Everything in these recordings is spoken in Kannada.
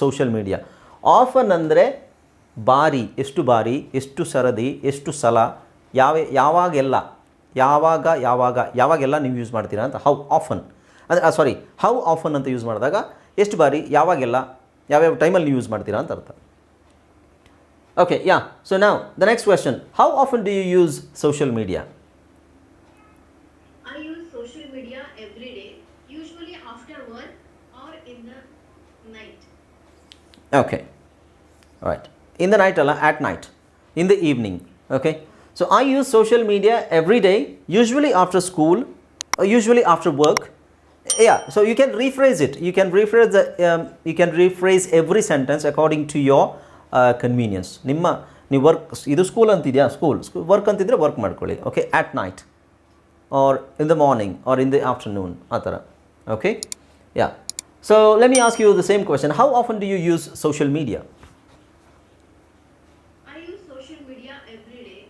ಸೋಷಿಯಲ್ ಮೀಡಿಯಾ ಆಫನ್ ಅಂದರೆ ಬಾರಿ, ಎಷ್ಟು ಬಾರಿ, ಎಷ್ಟು ಸರದಿ, ಎಷ್ಟು ಸಲ, ಯಾವ, ಯಾವಾಗೆಲ್ಲ, ಯಾವಾಗ ಯಾವಾಗ, ಯಾವಾಗೆಲ್ಲ ನೀವು ಯೂಸ್ ಮಾಡ್ತೀರಾ ಅಂತ ಹೌ ಆಫನ್ ಅಂದರೆ ಸಾರಿ ಹೌ ಆಫನ್ ಅಂತ ಯೂಸ್ ಮಾಡಿದಾಗ ಎಷ್ಟು ಬಾರಿ, ಯಾವಾಗೆಲ್ಲ, ಯಾವ್ಯಾವ ಟೈಮಲ್ಲಿ ನೀವು ಯೂಸ್ ಮಾಡ್ತೀರಾ ಅಂತ ಅರ್ಥ. ಓಕೆ ಯಾ ಸೊ ನಾವು the next question how often do you use social media Okay. All right. In the night, Allah, at night, in the evening. Okay. So I use social media every day, usually after school, or usually after work. Yeah. So you can rephrase it. You can rephrase the. Um, you can rephrase every sentence according to your uh, convenience. ನಿಮ್ಮ ನೀವು ವರ್ಕ್ ಇದು ಸ್ಕೂಲ್ ಅಂತಿದೆಯಾ ಸ್ಕೂಲ್ ಸ್ಕೂಲ್ ವರ್ಕ್ ಅಂತಿದ್ರೆ ವರ್ಕ್ ಮಾಡ್ಕೊಳ್ಳಿ okay at night or in the morning or in the afternoon ಆ ಥರ okay yeah So let me ask you the same question how often do you use social media I use social media every day,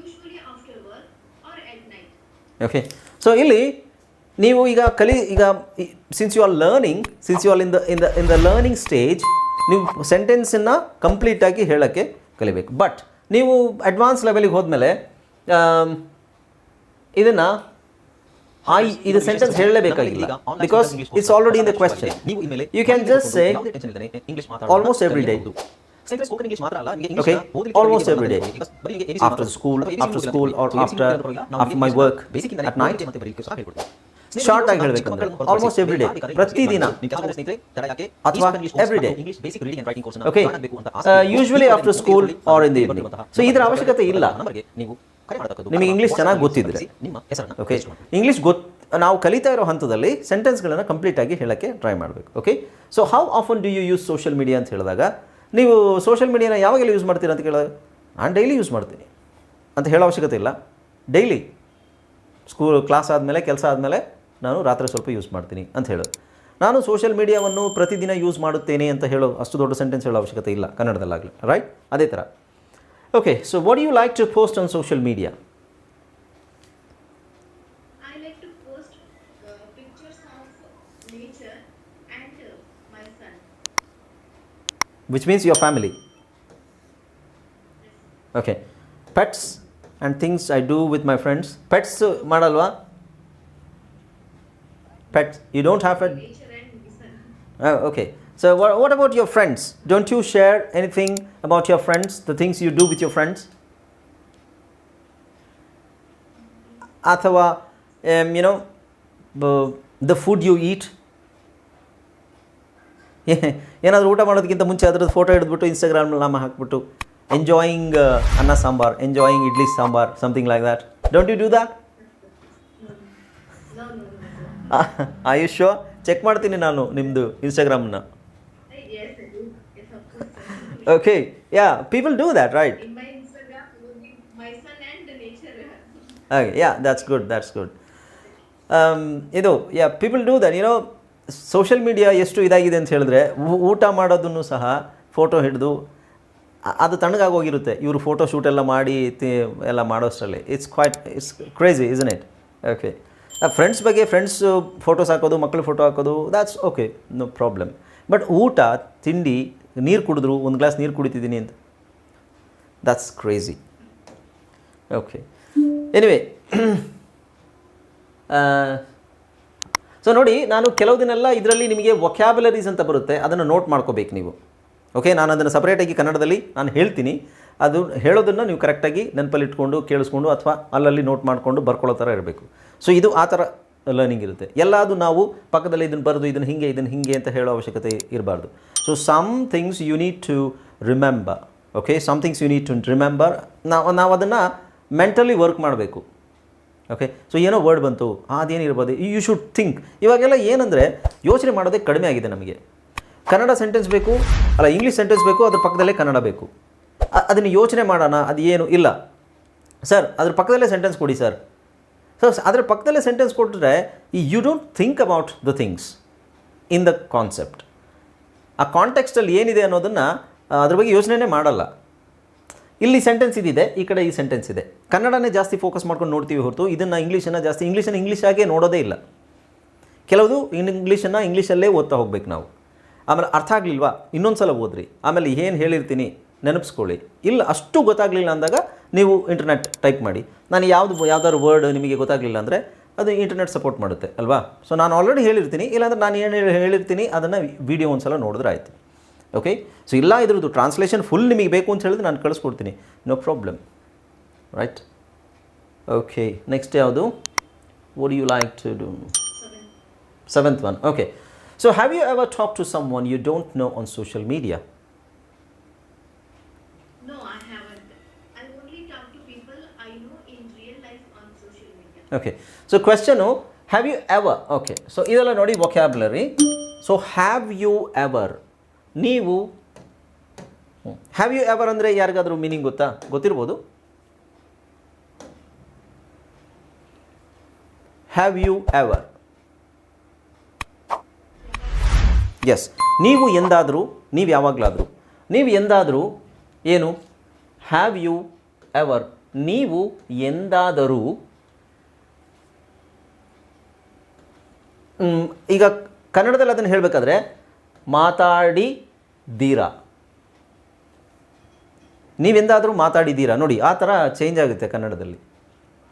usually after work or at night. Okay so ಇಲ್ಲಿ ನೀವು ಈಗ ಕಲಿ ಈಗ since you are learning since you are in the in the in the learning stage ನೀವು ಸೆಂಟೆನ್ಸನ್ನು ಕಂಪ್ಲೀಟಾಗಿ ಹೇಳೋಕ್ಕೆ ಕಲಿಬೇಕು. ಬಟ್ ನೀವು ಅಡ್ವಾನ್ಸ್ ಲೆವೆಲಿಗೆ ಹೋದ್ಮೇಲೆ ಇದನ್ನು ಆ ಇದು sentence ಹೇಳಲೇಬೇಕಾಗಿಲ್ಲ because it's already in the question you can just say. Okay, almost every day. After school, after school or after after my work at night. Short ಆಗಿ ಹೇಳಬೇಕಂದ್ರೆ ಆಲ್ಮೋಸ್ಟ್ ಎವ್ರಿ ಡೇ ಪ್ರತಿದಿನ ಅಥವಾ every day okay usually after school or in the so ಇದರ ಅವಶ್ಯಕತೆ ಇಲ್ಲ ನಿಮಗೆ ಇಂಗ್ಲೀಷ್ ಚೆನ್ನಾಗಿ ಗೊತ್ತಿದ್ರೆ. ಓಕೆ ಇಂಗ್ಲೀಷ್ ಗೊತ್ತು ನಾವು ಕಲಿತಾ ಇರೋ ಹಂತದಲ್ಲಿ ಸೆಂಟೆನ್ಸ್ಗಳನ್ನು ಕಂಪ್ಲೀಟಾಗಿ ಹೇಳೋಕ್ಕೆ ಟ್ರೈ ಮಾಡಬೇಕು. Okay so how often do you use social media ಅಂತ ಹೇಳಿದಾಗ ನೀವು ಸೋಷಿಯಲ್ ಮೀಡಿಯಾನ ಯಾವಾಗೆಲ್ಲ ಯೂಸ್ ಮಾಡ್ತೀರಾ ಅಂತ ಕೇಳಿದಾಗ ನಾನು ಡೈಲಿ ಯೂಸ್ ಮಾಡ್ತೀನಿ ಅಂತ ಹೇಳೋ ಅವಶ್ಯಕತೆ ಇಲ್ಲ. ಡೈಲಿ ಸ್ಕೂಲ್ ಕ್ಲಾಸ್ ಆದಮೇಲೆ ಕೆಲಸ ಆದಮೇಲೆ ನಾನು ರಾತ್ರಿ ಸ್ವಲ್ಪ ಯೂಸ್ ಮಾಡ್ತೀನಿ ಅಂತ ಹೇಳೋದು ನಾನು ಸೋಷಿಯಲ್ ಮೀಡಿಯಾವನ್ನು ಪ್ರತಿದಿನ ಯೂಸ್ ಮಾಡುತ್ತೇನೆ ಅಂತ ಹೇಳೋ ಅಷ್ಟು ದೊಡ್ಡ ಸೆಂಟೆನ್ಸ್ ಹೇಳೋ ಅವಶ್ಯಕತೆ ಇಲ್ಲ ಕನ್ನಡದಲ್ಲಾಗಲಿ. ರೈಟ್ ಅದೇ ಥರ Okay, so what do you like to post on social media? I like to post uh, pictures of nature and uh, my son. Which means your family. Okay. Pets and things I do with my friends. Pets uh, madalwa? Pets. You don't have a. Nature and son. Oh, okay. So what, what about your friends? Don't you share anything about your friends, the things you do with your friends? ಅಥವಾ um, you know the- the food you eat ಏನಾದರೂ ಊಟ ಮಾಡೋದಕ್ಕಿಂತ ಮುಂಚೆ ಅದ್ರದ್ದು ಫೋಟೋ ಹಿಡಿದ್ಬಿಟ್ಟು ಇನ್ಸ್ಟಾಗ್ರಾಮ್ನಲ್ಲಿ ನಾಮ ಹಾಕ್ಬಿಟ್ಟು ಎಂಜಾಯಿಂಗ್ ಅನ್ನ sambar enjoying idli sambar something like that don't you do that No, no, no. no. ಆಯುಷ್ಯೋ check ಮಾಡ್ತೀನಿ ನಾನು ನಿಮ್ಮದು ಇನ್ಸ್ಟಾಗ್ರಾಮ್ನ course. yeah, okay yeah that, right? That right In my Instagram, only my son and the nature. Okay, yeah, that's good, that's good. Um, ಇದು ಯಾ ಪೀಪಲ್ ಡೂ ದಟ್ ಏನೋ ಸೋಷಿಯಲ್ ಮೀಡಿಯಾ ಎಷ್ಟು ಇದಾಗಿದೆ ಅಂತ ಹೇಳಿದ್ರೆ ಊಟ ಮಾಡೋದನ್ನು ಸಹ ಫೋಟೋ ಹಿಡಿದು ಅದು ತಣ್ಣಗಾಗೋಗಿರುತ್ತೆ ಇವರು ಫೋಟೋ ಶೂಟ್ ಎಲ್ಲ ಮಾಡಿ ತಿ- ಎಲ್ಲ ಮಾಡೋಷ್ಟರಲ್ಲಿ it's quite it's crazy is in it okay friends ಬಗ್ಗೆ ಫ್ರೆಂಡ್ಸ್ ಫೋಟೋಸ್ ಹಾಕೋದು ಮಕ್ಕಳು ಫೋಟೋ ಹಾಕೋದು that's okay no problem but ಊಟ ತಿಂಡಿ ನೀರು ಕುಡಿದ್ರು, ಒಂದು ಗ್ಲಾಸ್ ನೀರು ಕುಡಿತಿದ್ದೀನಿ ಅಂತ. That's crazy okay anyway so ನೋಡಿ, ನಾನು ಕೆಲವು ದಿನೆಲ್ಲ ಇದರಲ್ಲಿ ನಿಮಗೆ ವೊಕ್ಯಾಬುಲರೀಸ್ ಅಂತ ಬರುತ್ತೆ. ಅದನ್ನು ನೋಟ್ ಮಾಡ್ಕೋಬೇಕು ನೀವು. ಓಕೆ ನಾನು ಅದನ್ನು ಸಪ್ರೇಟಾಗಿ ಕನ್ನಡದಲ್ಲಿ ನಾನು ಹೇಳ್ತೀನಿ. ಅದು ಹೇಳೋದನ್ನು ನೀವು ಕರೆಕ್ಟಾಗಿ ನೆನಪಲ್ಲಿ ಇಟ್ಕೊಂಡು ಕೇಳಿಸ್ಕೊಂಡು ಅಥವಾ ಅಲ್ಲಲ್ಲಿ ನೋಟ್ ಮಾಡಿಕೊಂಡು ಬರ್ಕೊಳ್ಳೋ ಥರ ಇರಬೇಕು. ಸೊ ಇದು ಆ ಥರ ಲರ್ನಿಂಗ್ ಇರುತ್ತೆ. ಎಲ್ಲದು ನಾವು ಪಕ್ಕದಲ್ಲಿ ಇದನ್ನು ಬರೆದು, ಇದನ್ನು ಹಿಂಗೆ ಇದನ್ನು ಹಿಂಗೆ ಅಂತ ಹೇಳೋ ಅವಶ್ಯಕತೆ ಇರಬಾರ್ದು. So some things you need to remember okay some things you need to remember ನಾವು ನಾವು ಅದನ್ನು ಮೆಂಟಲಿ ವರ್ಕ್ ಮಾಡಬೇಕು ಓಕೆ ಸೊ ಏನೋ ವರ್ಡ್ ಬಂತು ಅದೇನಿರ್ಬೋದು ಯು ಶುಡ್ ಥಿಂಕ್ ಇವಾಗೆಲ್ಲ ಏನಂದರೆ, ಯೋಚನೆ ಮಾಡೋದೇ ಕಡಿಮೆ ಆಗಿದೆ ನಮಗೆ. ಕನ್ನಡ ಸೆಂಟೆನ್ಸ್ ಬೇಕು, ಅಲ್ಲ ಇಂಗ್ಲೀಷ್ ಸೆಂಟೆನ್ಸ್ ಬೇಕು, ಅದ್ರ ಪಕ್ಕದಲ್ಲೇ ಕನ್ನಡ ಬೇಕು. ಅದನ್ನು ಯೋಚನೆ ಮಾಡೋಣ ಅದು ಏನು ಇಲ್ಲ. ಸರ್ ಅದ್ರ ಪಕ್ಕದಲ್ಲೇ ಸೆಂಟೆನ್ಸ್ ಕೊಡಿ ಸರ್ ಸೊ ಅದರ ಪಕ್ಕದಲ್ಲೇ ಸೆಂಟೆನ್ಸ್ ಕೊಟ್ಟರೆ ಈ you don't think about the things in the concept ಆ ಕಾಂಟೆಕ್ಸ್ಟಲ್ಲಿ ಏನಿದೆ ಅನ್ನೋದನ್ನು ಅದ್ರ ಬಗ್ಗೆ ಯೋಚನೆನೇ ಮಾಡಲ್ಲ. ಇಲ್ಲಿ ಸೆಂಟೆನ್ಸ್ ಇದಿದೆ, ಈ ಕಡೆ ಈ ಸೆಂಟೆನ್ಸ್ ಇದೆ. ಕನ್ನಡನೇ ಜಾಸ್ತಿ ಫೋಕಸ್ ಮಾಡ್ಕೊಂಡು ನೋಡ್ತೀವಿ ಹೊರತು, ಇದನ್ನು ಇಂಗ್ಲೀಷನ್ನು ಜಾಸ್ತಿ ಇಂಗ್ಲೀಷನ್ನು ಆಗೇ ನೋಡೋದೇ ಇಲ್ಲ. ಕೆಲವುದು ಇಂಗ್ಲೀಷನ್ನು ಇಂಗ್ಲೀಷಲ್ಲೇ ಓದ್ತಾ ಹೋಗ್ಬೇಕು ನಾವು. ಆಮೇಲೆ ಅರ್ಥ ಆಗಲಿಲ್ವಾ? ಇನ್ನೊಂದು ಸಲ ಓದ್ರಿ. ಆಮೇಲೆ ಏನು ಹೇಳಿರ್ತೀನಿ? ನೆನಪಿಸ್ಕೊಳ್ಳಿ. ಇಲ್ಲ, ಅಷ್ಟು ಗೊತ್ತಾಗಲಿಲ್ಲ ಅಂದಾಗ ನೀವು ಇಂಟರ್ನೆಟ್ ಟೈಪ್ ಮಾಡಿ. ನಾನು ಯಾವುದು ಯಾವ್ದಾದ್ರು ವರ್ಡ್ ನಿಮಗೆ ಗೊತ್ತಾಗಲಿಲ್ಲ ಅಂದರೆ ಅದು ಇಂಟರ್ನೆಟ್ ಸಪೋರ್ಟ್ ಮಾಡುತ್ತೆ ಅಲ್ವಾ? ಸೊ ನಾನು ಆಲ್ರೆಡಿ ಹೇಳಿರ್ತೀನಿ ಇಲ್ಲಾಂದರೆ ನಾನು ಏನು ಹೇಳಿ- ಹೇಳಿರ್ತೀನಿ ಅದನ್ನು ವೀಡಿಯೋ ಒಂದು ಸಲ ನೋಡಿದ್ರೆ ಆಯಿತು. ಓಕೆ ಸೊ ಇಲ್ಲ ಇದ್ರದ್ದು ಟ್ರಾನ್ಸ್ಲೇಷನ್ ಫುಲ್ ನಿಮಗೆ ಬೇಕು ಅಂತ ಹೇಳಿದ್ರೆ ನಾನು ಕಳಿಸ್ಕೊಡ್ತೀನಿ. No problem right okay next ಯಾವುದು? Would you like to do seventh one okay so have you ever talk to someone you don't know on social media? No, I haven't. I only talk to people I know in real life on social so question have you ever okay so. ಇದೆಲ್ಲ ನೋಡಿ vocabulary so have you ever ನೀವು ಹ್ಯಾವ್ ಯು ಎವರ್ ಅಂದರೆ ಯಾರಿಗಾದರೂ ಮೀನಿಂಗ್ ಗೊತ್ತಾ ಗೊತ್ತಿರ್ಬೋದು ಹ್ಯಾವ್ ಯು ಎವರ್ ಎಸ್ ನೀವು ಎಂದಾದರೂ ನೀವು ಯಾವಾಗಲಾದರೂ ನೀವು ಎಂದಾದರೂ ಏನು ಹ್ಯಾವ್ ಯು ಎವರ್ ನೀವು ಎಂದಾದರೂ ಈಗ ಕನ್ನಡದಲ್ಲಿ ಅದನ್ನು ಹೇಳಬೇಕಾದ್ರೆ ಮಾತಾಡಿ ದೀರಾ. ನೀವೆಂದಾದರೂ ಮಾತಾಡಿದ್ದೀರಾ ನೋಡಿ, ಆ ಥರ ಚೇಂಜ್ ಆಗುತ್ತೆ ಕನ್ನಡದಲ್ಲಿ.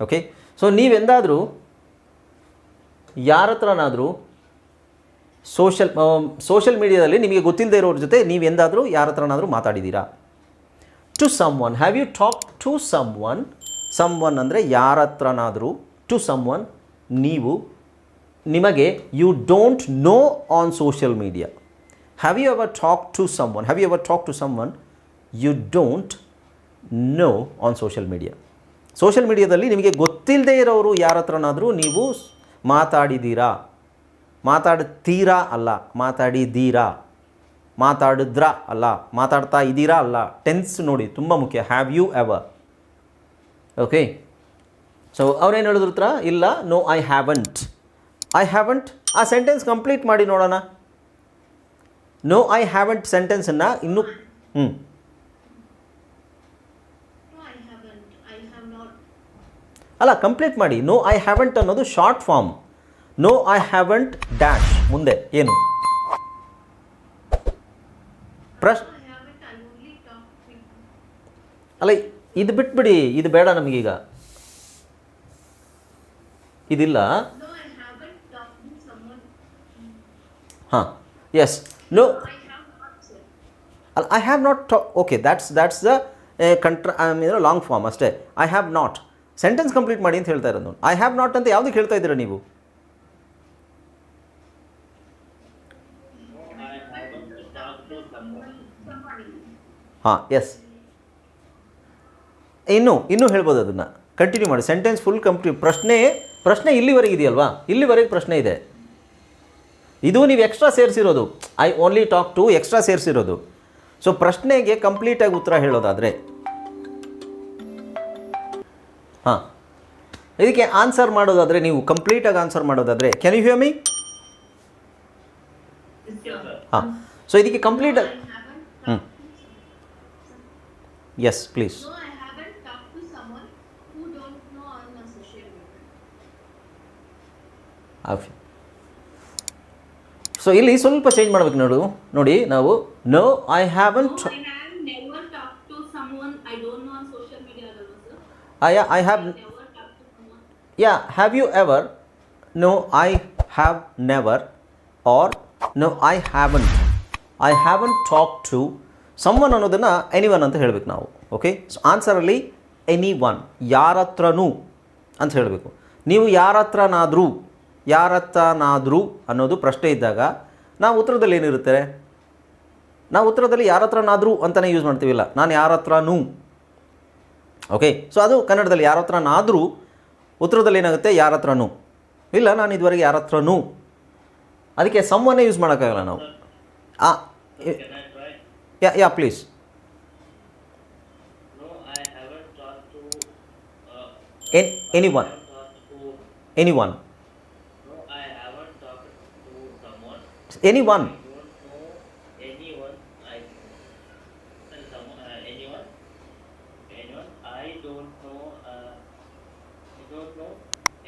ಓಕೆ ಸೊ ನೀವೆಂದಾದರೂ ಯಾರ ಹತ್ರನಾದರೂ ಸೋಷಲ್ ಸೋಷಲ್ ಮೀಡಿಯಾದಲ್ಲಿ ನಿಮಗೆ ಗೊತ್ತಿಲ್ಲದೆ ಇರೋರ ಜೊತೆ ನೀವು ಎಂದಾದರೂ ಯಾರ ಹತ್ರನಾದರೂ ಮಾತಾಡಿದ್ದೀರಾ to someone have you talk to someone someone ಅಂದರೆ ಯಾರ ಹತ್ರನಾದರೂ ಟು ಸಮ್ ಒನ್ ನೀವು ನಿಮಗೆ you don't know on social media have you ever talk to someone have you ever talk to someone you don't know on social media social ಮೀಡಿಯಾದಲ್ಲಿ ನಿಮಗೆ ಗೊತ್ತಿಲ್ಲದೆ ಇರೋರು ಯಾರ ಹತ್ರನಾದರೂ ನೀವು ಮಾತಾಡಿದ್ದೀರಾ ಮಾತಾಡ್ತೀರಾ ಅಲ್ಲ? ಮಾತಾಡಿದ್ದೀರಾ ಮಾತಾಡಿದ್ರ ಅಲ್ಲ? ಮಾತಾಡ್ತಾ ಇದ್ದೀರಾ ಅಲ್ಲ? ಟೆನ್ಸ್ ನೋಡಿ, ತುಂಬ ಮುಖ್ಯ. Have you ever okay so ಅವ್ರೇನು ಹೇಳಿದ್ರು ಇಲ್ಲ no I haven't I haven't ಆ ಸೆಂಟೆನ್ಸ್ ಕಂಪ್ಲೀಟ್ ಮಾಡಿ ನೋಡೋಣ. ನೋ ಐ ಹ್ಯಾವಂಟ್ ಸೆಂಟೆನ್ಸನ್ನು ಇನ್ನೂ ಹ್ಞೂ No, I haven't. I have not. ಅಲ್ಲ ಕಂಪ್ಲೀಟ್ ಮಾಡಿ. ನೋ ಐ ಹ್ಯಾವಂಟ್ ಅನ್ನೋದು short form no I haven't dash ಮುಂದೆ ಏನು? ಪ್ರಶ್. ಅಲ್ಲ ಇದು ಬಿಟ್ಬಿಡಿ. ಇದು ಬೇಡ ನಮಗೀಗ. ಇದಿಲ್ಲ No, I haven't talked to someone. ಹಾಂ ಎಸ್ ನೋ. ಅಲ್ಲ I have not okay that's that's the ಕಂಟ್ರ mean long form ಅಷ್ಟೇ. I have not sentence complete ಮಾಡಿ ಅಂತ ಹೇಳ್ತಾ ಇರೋದು. ಐ ಹ್ಯಾವ್ ನಾಟ್ ಅಂತ ಯಾವುದಕ್ಕೆ ಹೇಳ್ತಾ ಇದ್ದೀರಾ ನೀವು? ಹಾಂ ಎಸ್ ಇನ್ನು, ಇನ್ನೂ ಹೇಳ್ಬೋದು ಅದನ್ನು. ಕಂಟಿನ್ಯೂ ಮಾಡಿ. ಸೆಂಟೆನ್ಸ್ ಫುಲ್ ಕಂಪ್ಲೀಟ್ ಪ್ರಶ್ನೆ ಪ್ರಶ್ನೆ ಇಲ್ಲಿವರೆಗೆ ಇದೆಯಲ್ವಾ? ಇಲ್ಲಿವರೆಗೆ ಪ್ರಶ್ನೆ ಇದೆ. ಇದು ನೀವು extra ಸೇರಿಸಿರೋದು. I only talk to extra ಸೇರಿಸಿರೋದು. So ಪ್ರಶ್ನೆಗೆ ಕಂಪ್ಲೀಟಾಗಿ ಉತ್ತರ ಹೇಳೋದಾದರೆ. ಹಾಂ. ಇದಕ್ಕೆ ಆನ್ಸರ್ ಮಾಡೋದಾದರೆ ನೀವು ಕಂಪ್ಲೀಟಾಗಿ ಆನ್ಸರ್ ಮಾಡೋದಾದರೆ ಕ್ಯಾನ್ ಯು ಮೀ ಹಾಂ. ಸೊ ಇದಕ್ಕೆ ಕಂಪ್ಲೀಟ್ ಹ್ಞೂ yes please No, I haven't talked to someone who don't know on my social media. Okay so ಇಲ್ಲಿ ಸ್ವಲ್ಪ ಚೇಂಜ್ ಮಾಡ್ಬೇಕು ನೋಡು. ನೋಡಿ ನಾವು no I have media, I have. Yeah have you ever no I have never or no I haven't I haven't talk to someone ಅನ್ನೋದನ್ನು ಎನಿ ಒನ್ ಅಂತ ಹೇಳಬೇಕು ನಾವು. ಓಕೆ ಸೊ ಆನ್ಸರಲ್ಲಿ ಎನಿ ಒನ್ ಯಾರ ಹತ್ರನೂ ಅಂತ ಹೇಳಬೇಕು. ನೀವು ಯಾರ ಹತ್ರನಾದರೂ ಯಾರ ಹತ್ರನಾದರೂ ಅನ್ನೋದು ಪ್ರಶ್ನೆ ಇದ್ದಾಗ ನಾವು ಉತ್ತರದಲ್ಲಿ ಏನಿರುತ್ತೆ ನಾವು ಉತ್ತರದಲ್ಲಿ ಯಾರ ಹತ್ರನಾದರೂ ಅಂತಲೇ ಯೂಸ್ ಮಾಡ್ತೀವಿಲ್ಲ. ನಾನು ಯಾರ ಹತ್ರನೂ ಓಕೆ ಸೊ ಅದು ಕನ್ನಡದಲ್ಲಿ ಯಾರ ಹತ್ರನಾದರೂ ಉತ್ತರದಲ್ಲಿ ಏನಾಗುತ್ತೆ? ಯಾರ ಹತ್ರನೂ ಇಲ್ಲ ನಾನು ಇದುವರೆಗೆ ಯಾರ ಹತ್ರನೂ ಅದಕ್ಕೆ ಸಮ್ಮನ್ನೇ ಯೂಸ್ ಮಾಡೋಕ್ಕಾಗಲ್ಲ ನಾವು. ಆ yeah yeah please N anyone. Anyone No, I haven't talked to someone. Anyone I don't know anyone. I. and Someone. Uh, anyone. Anyone. I don't know. Uh, I don't any one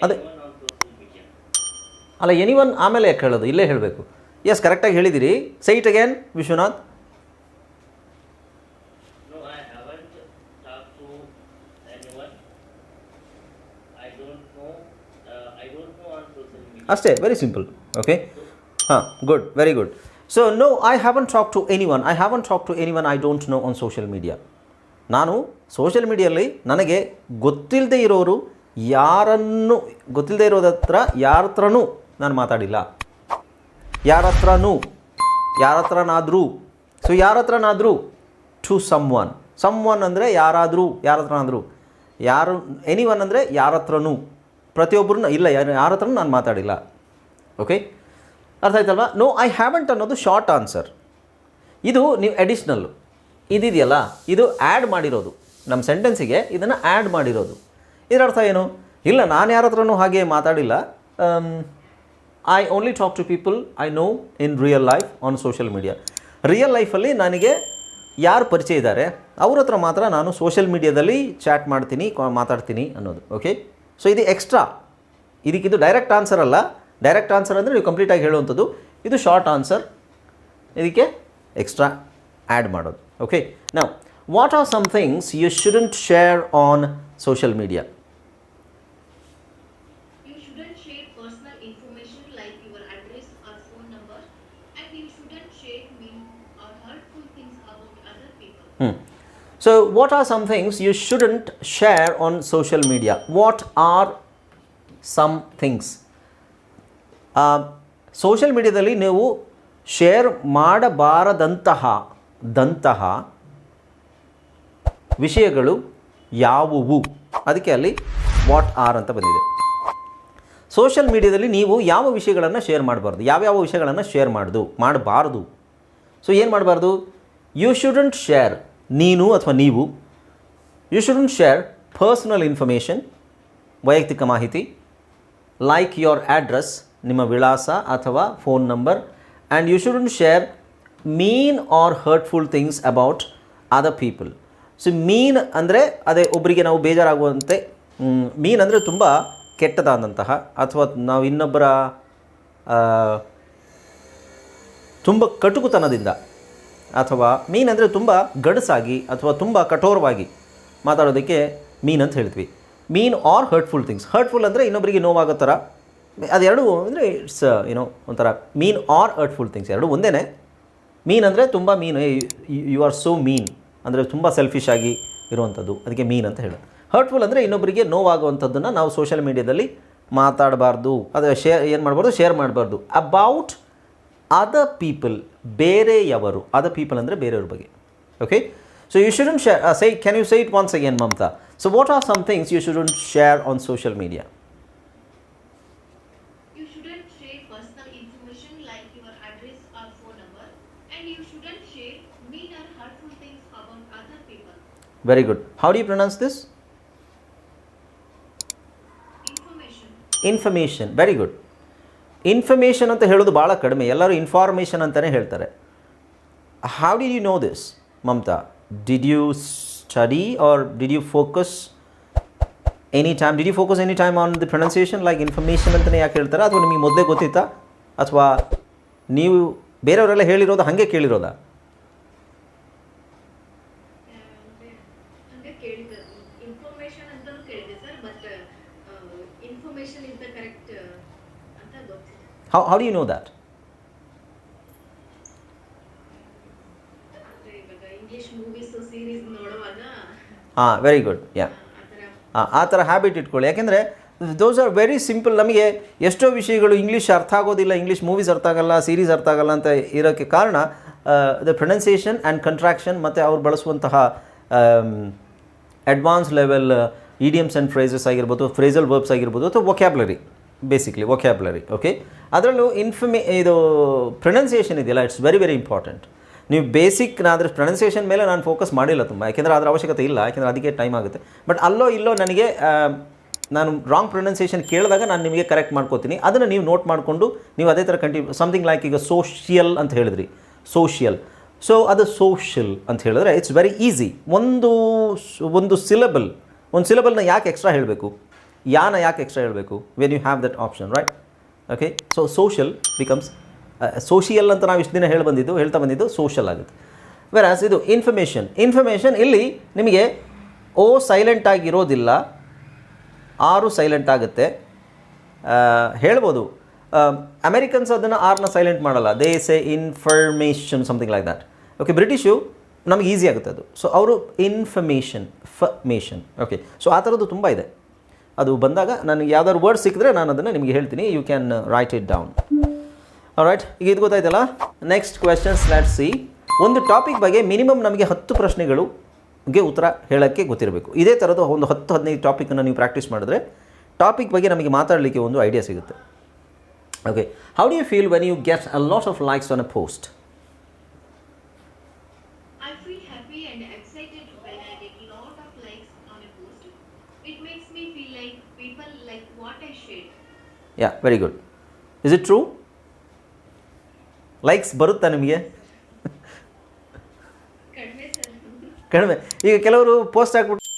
ಅದೇ. ಅಲ್ಲ ಎನಿ ಒನ್ ಆಮೇಲೆ ಯಾಕೆ ಹೇಳೋದು ಇಲ್ಲೇ ಹೇಳಬೇಕು. ಎಸ್ ಕರೆಕ್ಟಾಗಿ ಹೇಳಿದ್ದೀರಿ ಸೈಟ್ ಅಗೇನ್ ವಿಶ್ವನಾಥ್. ಅಷ್ಟೇ very simple okay very good so no I haven't talk to anyone I haven't talk to anyone I don't know on social media ನಾನು ಸೋಷಿಯಲ್ ಮೀಡಿಯಲ್ಲಿ ನನಗೆ ಗೊತ್ತಿಲ್ಲದೆ ಇರೋರು ಯಾರನ್ನು ಗೊತ್ತಿಲ್ಲದೆ ಇರೋದತ್ರ ಯಾರ ಹತ್ರನೂ ನಾನು ಮಾತಾಡಿಲ್ಲ. ಯಾರ ಹತ್ರನೂ ಯಾರ ಹತ್ರನಾದರೂ ಸೊ ಯಾರ ಹತ್ರನಾದರೂ to someone someone ಅಂದರೆ ಯಾರಾದರೂ ಯಾರ ಹತ್ರನಾದರೂ ಯಾರು ಎನಿ ಒನ್ ಅಂದರೆ ಯಾರ ಹತ್ರನೂ ಪ್ರತಿಯೊಬ್ಬರನ್ನ, ಇಲ್ಲ, ಯಾರು ಯಾರ ಹತ್ರನೂ ನಾನು ಮಾತಾಡಿಲ್ಲ. ಓಕೆ ಅರ್ಥ ಆಯ್ತಲ್ವಾ? ನೋ ಐ ಹ್ಯಾವೆಂಟ್ ಅನ್ನೋದು ಶಾರ್ಟ್ ಆನ್ಸರ್ ಇದು ನೀವು ಅಡಿಷ್ನಲ್ಲು ಇದಿದೆಯಲ್ಲ, ಇದು ಆ್ಯಡ್ ಮಾಡಿರೋದು. ನಮ್ಮ ಸೆಂಟೆನ್ಸಿಗೆ ಇದನ್ನು ಆ್ಯಡ್ ಮಾಡಿರೋದು. ಇದರ ಅರ್ಥ ಏನು? ಇಲ್ಲ, ನಾನು ಯಾರ ಹತ್ರನೂ ಹಾಗೆ ಮಾತಾಡಿಲ್ಲ. I only talk to people I know in real life on social media real ಲೈಫಲ್ಲಿ ನನಗೆ ಯಾರು ಪರಿಚಯ ಇದ್ದಾರೆ? ಅವ್ರ ಹತ್ರ ಮಾತ್ರ ನಾನು ಸೋಷಿಯಲ್ ಮೀಡಿಯಾದಲ್ಲಿ ಚಾಟ್ ಮಾಡ್ತೀನಿ ಮಾತಾಡ್ತೀನಿ ಅನ್ನೋದು ಓಕೆ ಸೊ ಇದು ಎಕ್ಸ್ಟ್ರಾ ಇದಕ್ಕಿದು ಡೈರೆಕ್ಟ್ ಆನ್ಸರ್ ಅಲ್ಲ. ಡೈರೆಕ್ಟ್ ಆನ್ಸರ್ ಅಂದರೆ ನೀವು ಕಂಪ್ಲೀಟಾಗಿ ಹೇಳುವಂಥದ್ದು ಇದು ಶಾರ್ಟ್ ಆನ್ಸರ್ ಇದಕ್ಕೆ ಎಕ್ಸ್ಟ್ರಾ ಆ್ಯಡ್ ಮಾಡೋದು ಓಕೆ ನಾವು what are some things you shouldn't share on social media You shouldn't share personal information like your address or phone number, and you shouldn't share mean social ಮೀಡ್ಯಾದಲ್ಲಿ ನೀವು ಶೇರ್ ಮಾಡಬಾರದಂತಹ, ದಂತಹ ವಿಷಯಗಳು ಯಾವುವು? ಅದಕ್ಕೆ ಅಲ್ಲಿ ವಾಟ್ ಆರ್ ಅಂತ ಬಂದಿದೆ. ಸೋಷಿಯಲ್ ಮೀಡ್ಯಾದಲ್ಲಿ ನೀವು ಯಾವ ವಿಷಯಗಳನ್ನು ಶೇರ್ ಮಾಡಬಾರ್ದು ಯಾವ್ಯಾವ ವಿಷಯಗಳನ್ನು ಶೇರ್ ಮಾಡೋದು, ಮಾಡಬಾರ್ದು. ಸೊ ಏನು ಮಾಡಬಾರ್ದು? ಯು ಶುಡಂಟ್ ಶೇರ್ ನೀನು ಅಥವಾ ನೀವು. You shouldn't share personal information ವೈಯಕ್ತಿಕ ಮಾಹಿತಿ ಲೈಕ್ ಯೋರ್ ಅಡ್ರೆಸ್ ನಿಮ್ಮ ವಿಳಾಸ ಅಥವಾ phone number. And you shouldn't share mean or hurtful things about other people so mean ಅಂದರೆ ಅದೇ ಒಬ್ಬರಿಗೆ ನಾವು ಬೇಜಾರಾಗುವಂತೆ ಮೀನ್ ಅಂದರೆ ತುಂಬ ಕೆಟ್ಟದಾದಂತಹ ಅಥವಾ ನಾವು ಇನ್ನೊಬ್ಬರ ತುಂಬ ಕಟುಕುತನದಿಂದ ಅಥವಾ ಮೀನ್ ಅಂದರೆ ತುಂಬ ಗಡಸಾಗಿ ಅಥವಾ ತುಂಬ ಕಠೋರವಾಗಿ ಮಾತಾಡೋದಕ್ಕೆ ಮೀನ್ ಅಂತ ಹೇಳ್ತೀವಿ. Mean are hurtful things hurtful ಅಂದರೆ ಇನ್ನೊಬ್ಬರಿಗೆ ನೋವಾಗೋ ಥರ ಅದೆರಡು ಅಂದರೆ ಇಟ್ಸ್ ಏನೋ ಒಂಥರ ಮೀನ್ ಆರ್ ಅರ್ಟ್ಫುಲ್ ಥಿಂಗ್ಸ್ ಎರಡು ಒಂದೇ ಮೀನ್ ಅಂದರೆ ತುಂಬ mean you are so mean ಅಂದರೆ ತುಂಬ ಸೆಲ್ಫಿಶ್ ಆಗಿ ಇರುವಂಥದ್ದು. ಅದಕ್ಕೆ ಮೀನ್ ಅಂತ ಹೇಳೋದು. ಹರ್ಟ್ಫುಲ್ ಅಂದರೆ ಇನ್ನೊಬ್ಬರಿಗೆ ನೋವಾಗುವಂಥದ್ದನ್ನು ನಾವು ಸೋಷಿಯಲ್ ಮೀಡಿಯಾದಲ್ಲಿ ಮಾತಾಡಬಾರ್ದು. ಅದು ಶೇರ್ ಏನು ಮಾಡಬಾರ್ದು? ಶೇರ್ ಮಾಡಬಾರ್ದು. ಅಬೌಟ್ ಅದರ್ ಪೀಪಲ್ ಬೇರೆಯವರು. ಅದರ್ ಪೀಪಲ್ ಅಂದರೆ ಬೇರೆಯವ್ರ ಬಗ್ಗೆ. Okay so you shouldn't share say can you say it once again Mamata? So what are some things you shouldn't share on social media people. Very good how you pronounce this? This information very good information ಅಂತ ಹೇಳೋದು ಭಾಳ ಕಡಿಮೆ. ಎಲ್ಲರೂ ಇನ್ಫಾರ್ಮೇಷನ್ ಅಂತಲೇ ಹೇಳ್ತಾರೆ. How do you know this Mamata? Did you study or did you focus any time did you focus any time on the pronunciation like information ಅಂತಲೇ ಯಾಕೆ ಹೇಳ್ತಾರೆ? ಅಥವಾ ನಿಮಗೆ ಮೊದಲೇ ಗೊತ್ತಿತ್ತಾ? ಅಥವಾ ನೀವು ಬೇರೆಯವರೆಲ್ಲ ಹೇಳಿರೋದು ಹಾಗೆ ಕೇಳಿರೋದಾ ಅಂದ್ರೆ ಹಂಗೆ ಕೇಳಿದ್ದೆ ಇನ್ಫಾರ್ಮೇಶನ್ ಅಂತಾನು ಕೇಳಿದೆ sir but information is the correct ಅಂತ ಗೊತ್ತಿಲ್ಲ. How how do you know that ಹಾಂ ವೆರಿ ಗುಡ್ ಯಾ ಆ ಥರ. ಆ- ಆ ಥರ ಹ್ಯಾಬಿಟ್ ಇಟ್ಕೊಳ್ಳಿ. ಯಾಕೆಂದರೆ ದೋಸ್ ಆರ್ ವೆರಿ ಸಿಂಪಲ್ ನಮಗೆ ಎಷ್ಟೋ ವಿಷಯಗಳು ಇಂಗ್ಲೀಷ್ ಅರ್ಥ ಆಗೋದಿಲ್ಲ ಇಂಗ್ಲೀಷ್ ಮೂವೀಸ್ ಅರ್ಥ ಆಗಲ್ಲ ಸೀರೀಸ್ ಅರ್ಥ ಆಗಲ್ಲ ಅಂತ ಇರೋಕ್ಕೆ ಕಾರಣ ದ ಪ್ರೊನೌನ್ಸಿಯೇಷನ್ ಆ್ಯಂಡ್ ಕಂಟ್ರಾಕ್ಷನ್ ಮತ್ತು ಅವ್ರು ಬಳಸುವಂತಹ advance level idioms and phrases ಆಗಿರ್ಬೋದು ಫ್ರೇಸಲ್ ವರ್ಬ್ಸ್ ಆಗಿರ್ಬೋದು ಅಥವಾ ವೊಕ್ಯಾಬ್ಲರಿ ಬೇಸಿಕ್ಲಿ ವೊಕ್ಯಾಬ್ಲರಿ ಓಕೆ ಅದರಲ್ಲೂ ಇನ್ಫಮೇ ಇದು ಪ್ರೊನೌನ್ಸಿಯೇಷನ್ ಇದೆಯಲ್ಲ ಇಟ್ಸ್ ವೆರಿ ವೆರಿ ಇಂಪಾರ್ಟೆಂಟ್ ನೀವು ಬೇಸಿಕ್ ಆದರೆ ಪ್ರೊನೌನ್ಸಿಯೇಷನ್ ಮೇಲೆ ನಾನು ಫೋಕಸ್ ಮಾಡಿಲ್ಲ ತುಂಬ, ಯಾಕೆಂದರೆ ಅದರ ಅವಶ್ಯಕತೆ ಇಲ್ಲ, ಯಾಕೆಂದರೆ ಅದಕ್ಕೆ ಟೈಮ್ ಆಗುತ್ತೆ. ಬಟ್ ಅಲ್ಲೋ ಇಲ್ಲೋ ನನಗೆ ನಾನು ರಾಂಗ್ ಪ್ರೊನೌನ್ಸಿಯೇಷನ್ ಕೇಳಿದಾಗ ನಾನು ನಿಮಗೆ ಕರೆಕ್ಟ್ ಮಾಡ್ಕೋತೀನಿ. ಅದನ್ನು ನೀವು ನೋಟ್ ಮಾಡಿಕೊಂಡು, ನೀವು ಅದೇ ಥರ ಕಂಟಿನ್ಯೂ ಸಮಥಿಂಗ್ ಲೈಕ್ ಈಗ ಸೋಷಿಯಲ್ ಅಂತ ಹೇಳಿದ್ರಿ. ಸೋಷಿಯಲ್ ಸೊ ಅದು ಸೋಷಿಯಲ್ ಅಂತ ಹೇಳಿದ್ರೆ ಇಟ್ಸ್ ವೆರಿ ಈಸಿ ಒಂದು ಒಂದು ಸಿಲಬಲ್ ಒಂದು ಸಿಲಬಲ್ನ ಯಾಕೆ ಎಕ್ಸ್ಟ್ರಾ ಹೇಳಬೇಕು? ಯಾನ ಯಾಕೆ ಎಕ್ಸ್ಟ್ರಾ ಹೇಳಬೇಕು? When you have that option right okay so social becomes social ಅಂತ ನಾವು ಇಷ್ಟು ದಿನ ಹೇಳಿ ಬಂದಿದ್ದು, ಹೇಳ್ತಾ ಬಂದಿದ್ದು ಸೋಷಿಯಲ್ ಆಗುತ್ತೆ. ವೆರಾಸ್ ಇದು ಇನ್ಫಾರ್ಮೇಷನ್ ಇನ್ಫರ್ಮೇಷನ್ ಇಲ್ಲಿ ನಿಮಗೆ ಓ ಸೈಲೆಂಟ್ ಆಗಿರೋದಿಲ್ಲ, ಆರು ಸೈಲೆಂಟ್ ಆಗುತ್ತೆ. ಹೇಳ್ಬೋದು. ಅಮೆರಿಕನ್ಸ್ ಅದನ್ನು ಆರ್ನ ಸೈಲೆಂಟ್ ಮಾಡಲ್ಲ. They say information something like that okay British ನಮಗೆ ಈಸಿ ಆಗುತ್ತೆ ಅದು. ಸೊ ಅವರು ಇನ್ಫರ್ಮೇಷನ್ ಫಮೇಷನ್ ಓಕೆ ಸೊ ಆ ಥರದ್ದು ತುಂಬ ಇದೆ. ಅದು ಬಂದಾಗ ನನಗೆ ಯಾವ್ದಾದ್ರು ವರ್ಡ್ ಸಿಕ್ಕಿದ್ರೆ ನಾನು ಅದನ್ನು ನಿಮಗೆ ಹೇಳ್ತೀನಿ. You can write it down right ಈಗ ಇದು ಗೊತ್ತಾಯ್ತಲ್ಲ? ನೆಕ್ಸ್ಟ್ ಕ್ವೆಶನ್ಸ್ ಲೆಟ್ ಸಿ ಒಂದು ಟಾಪಿಕ್ ಬಗ್ಗೆ ಮಿನಿಮಮ್ ನಮಗೆ ಹತ್ತು ಪ್ರಶ್ನೆಗಳು ಗೆ ಉತ್ತರ ಹೇಳೋಕ್ಕೆ ಗೊತ್ತಿರಬೇಕು. ಇದೇ ಥರದ್ದು ಒಂದು ಹತ್ತು, ಹದಿನೈದು ಟಾಪಿಕನ್ನು ನೀವು ಪ್ರಾಕ್ಟೀಸ್ ಮಾಡಿದ್ರೆ ಟಾಪಿಕ್ ಬಗ್ಗೆ ನಮಗೆ ಮಾತಾಡಲಿಕ್ಕೆ ಒಂದು ಐಡಿಯಾ ಸಿಗುತ್ತೆ. Okay how do you feel when you get a lot of likes on a post yeah very good is it true likes ಬರುತ್ತಾ ನಿಮಗೆ? ಕಡಿಮೆ ಈಗ ಕೆಲವರು ಪೋಸ್ಟ್ ಹಾಕ್ಬಿಟ್ಟು